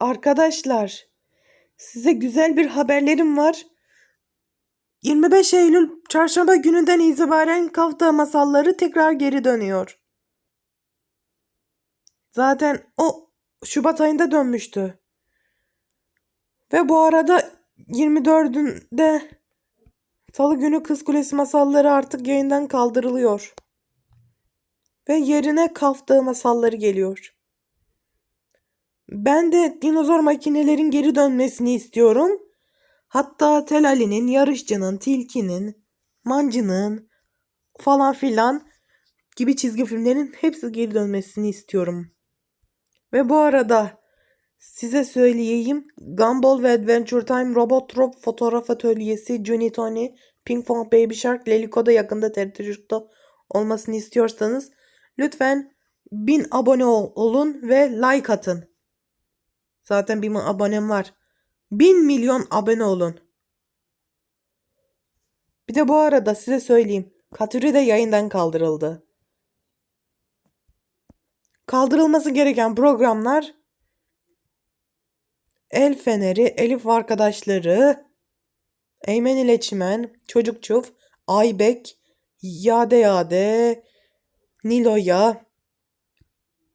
Arkadaşlar, size güzel bir haberlerim var. 25 Eylül çarşamba gününden itibaren Kafta masalları tekrar geri dönüyor. Zaten o Şubat ayında dönmüştü. Ve bu arada 24'ünde Salı günü Kız Kulesi masalları artık yayından kaldırılıyor. Ve yerine Kafta masalları geliyor. Ben de dinozor makinelerin geri dönmesini istiyorum. Hatta Tel Ali'nin, Yarışçı'nın, Tilki'nin, Mancı'nın falan filan gibi çizgi filmlerin hepsi geri dönmesini istiyorum. Ve bu arada size söyleyeyim Gumball ve Adventure Time, Robot Drop Fotoğraf Atölyesi, Juni Tony, Ping Pong Baby Shark, Lelico'da yakında TRT olmasını istiyorsanız lütfen 1000 abone ol- olun ve like atın. Zaten 1000 abonem var. 1000 milyon abone olun. Bir de bu arada size söyleyeyim. Katürü de yayından kaldırıldı. Kaldırılması gereken programlar El Feneri, Elif Arkadaşları, Eymen ile Çimen, Çocuk Çuf, Aybek, Yade Yade, Nilo'ya,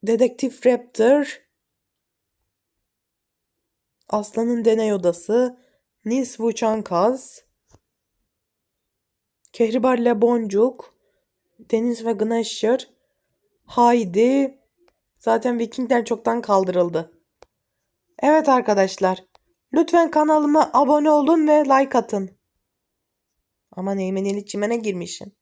Dedektif Raptor, Aslanın Deney Odası, Nils Vuçan Kaz, Kehribar ile Boncuk, Deniz ve Gneşir, Haydi, zaten Vikingler çoktan kaldırıldı. Evet arkadaşlar, lütfen kanalıma abone olun ve like atın. Aman Eymen ile Çimen'e girmişim.